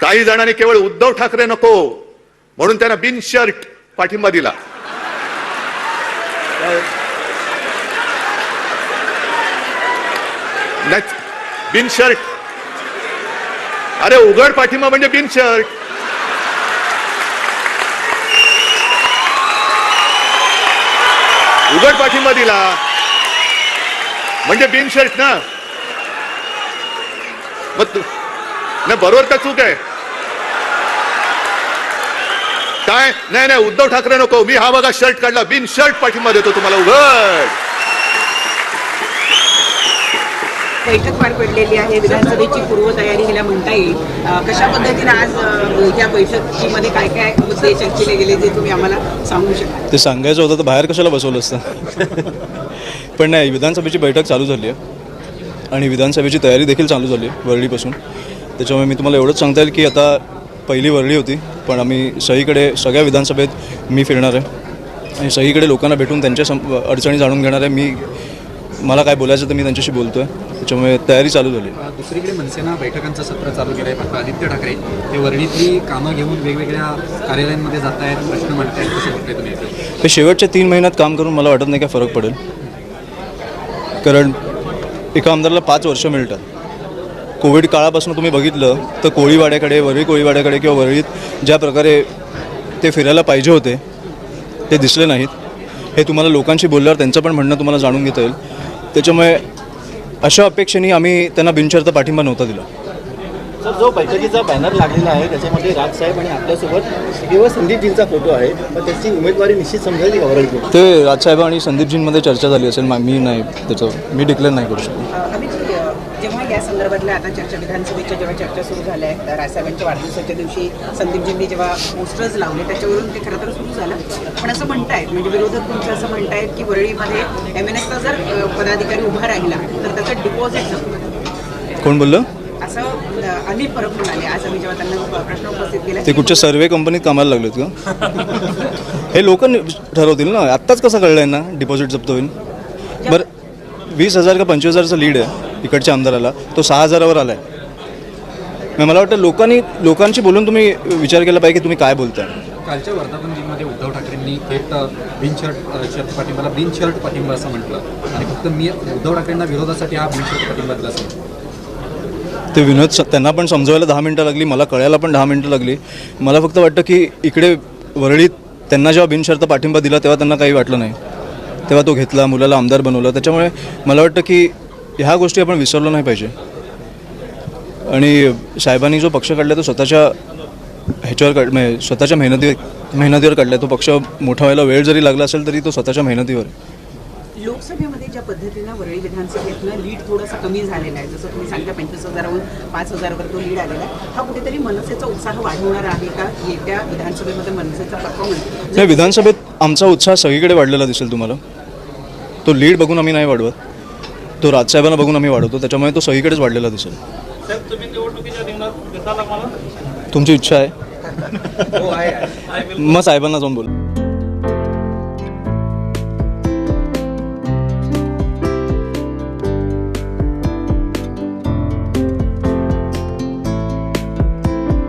काही जणांनी केवळ उद्धव ठाकरे नको म्हणून त्यांना बिन शर्ट पाठिंबा दिला. बिन शर्ट अरे उघड पाठिंबा म्हणजे बिन शर्ट. उघड पाठिंबा दिला. म्हणजे बिन शर्ट ना? मग तू नाही बरोबर का चूक आहे. काय? नाही नाही उद्धव ठाकरे नको. मी हा बघा शर्ट काढला. बिन शर्ट पाठिंबा देतो तुम्हाला. उघड. बैठक पार पडलेली आहे. विधानसभेची पूर्वतयारी हिला म्हणता येईल. कशा पद्धतीने आज अ, या बैठकीमध्ये काय काय मुद्दे चर्चिले गेले जे तुम्ही आम्हाला सांगू शकता? ते सांगायचं होतं तर बाहेर कशाला बसवलं असतं? पण नाही विधानसभेची बैठक चालू झाली आहे. आणि विधानसभेची तयारी देखील चालू झाली आहे वरळीपासून त्याच्यामुळे मी तुम्हाला एवढंच सांगता येईल की आता पहिली वरळी होती पण आम्ही सगळीकडे सगळ्या विधानसभेत मी फिरणार आहे. आणि सगळीकडे लोकांना भेटून त्यांच्या सम अडचणी जाणून घेणार आहे. मी मला काय बोलायचं तर मी त्यांच्याशी बोलतो आहे त्याच्यामुळे तयारी चालू झाली. दुसरीकडे मनसेनं बैठकांचं सत्र चालू केलं आहे फक्त आदित्य ठाकरे हे वर्णीतली कामं घेऊन वेगवेगळ्या कार्यालयांमध्ये जात आहेत प्रश्न मांडतायत कसं बघताय तुम्ही? हे शेवटच्या तीन महिन्यात काम करून मला वाटत नाही काय फरक पडेल. कारण एका आमदाराला पाच वर्ष मिळतात. कोविड काळापासून तुम्ही बघितलं तर कोळीवाड्याकडे वरळी कोळीवाड्याकडे किंवा वरळीत ज्या प्रकारे ते फिरायला पाहिजे होते ते दिसले नाहीत. हे तुम्हाला लोकांशी बोलल्यावर त्यांचं पण म्हणणं तुम्हाला जाणून घेता येईल. त्याच्यामुळे अशा अपेक्षेने आम्ही त्यांना बिनशर्त पाठिंबा नव्हता दिला. सर जो बैठकीचा बॅनर लागलेला आहे त्याच्यामध्ये राजसाहेब आणि आपल्यासोबत केवळ संदीपजींचा फोटो आहे. पण त्याची उमेदवारी निश्चित समजायची का वरळीतून? ते राजसाहेब आणि संदीपजींमध्ये चर्चा झाली असेल मा- मी नाही त्याचं मी डिक्लेअर नाही करू शकतो अ, अमितजी अ, जेव्हा या संदर्भातल्या आता चर्चा विधानसभेच्या जेव्हा चर्चा सुरू झाल्या आहेत राजसाहेबांच्या वाढदिवसाच्या दिवशी संदीपजींनी जेव्हा पोस्टर्स लावले त्याच्यावरून ते खरं तर सुरू झालं. पण असं म्हणतायत म्हणजे विरोधक तुमचं असं म्हणतायत की वरळीमध्ये एम एन एसचा जर पदाधिकारी उभा राहिला तर त्याचं डिपॉझिट कोण बोललं? असं अ, अनिल परब म्हणाले आज आम्ही जेव्हा त्यांना प्रश्न उपस्थित केला ते कुठच्या सर्वे कंपनीत कामाला लागलेत का हे लोक ठरवतील ना? आत्ताच कसं कळलं आहे ना डिपॉझिट जप्त होईल? बरं वीस हजार का पंचवीस हजारचं लीड आहे इकडच्या आमदाराला. तो सहा हजारावर आला आहे मला वाटतं लोकांनी लोकांशी बोलून तुम्ही विचार केला पाहिजे की तुम्ही काय बोलताय. कालच्या वर्धापन दिनमध्ये उद्धव ठाकरेंनी थेट बिनशर्ट शर्ट पाठिंबाला बिनशर्ट पाठिंबा असं म्हटलं. आणि फक्त मी उद्धव ठाकरेंना विरोधासाठी हा बिनशर्ट पाठिंबा दिला असं ते विनोद त्यांना पण समजवायला दहा मिनटं लागली मला कळायला पण दहा मिनटं लागली. मला फक्त वाटतं की इकडे वरळीत त्यांना जेव्हा बिनशर्त पाठिंबा दिला तेव्हा त्यांना काही वाटलं नाही. तेव्हा तो घेतला मुलाला आमदार बनवलं. त्याच्यामुळे मला वाटतं की ह्या गोष्टी आपण विसरलो नाही पाहिजे. आणि साहेबांनी जो पक्ष काढला तो स्वतःच्या ह्याच्यावर काढ म्हणजे स्वतःच्या मेहनती मेहनतीवर काढला. तो पक्ष मोठा व्हायला वेळ जरी लागला असेल तरी तो स्वतःच्या मेहनतीवर. लोकसभेमध्ये ज्या पद्धतीनं वरळी विधानसभेतनं लीड थोडासा कमी झालेला आहे जसं तुम्ही सांगता पंचवीस हजाराहून पाच हजारावर तो लीड आलेला आहे हा कुठेतरी मनसेचा उत्साह वाढवणार आहे का? येत्या विधानसभेमध्ये मनसेचा परफॉर्मन्स नाही विधानसभेत आमचा उत्साह सगळीकडे वाढलेला दिसेल तुम्हाला. तो लीड बघून आम्ही नाही वाढवत. तो राजसाहेबांना बघून आम्ही वाढवतो. त्याच्यामुळे तो सगळीकडेच वाढलेला दिसेल. तुमची इच्छा आहे. मग साहेबांना जाऊन बोल.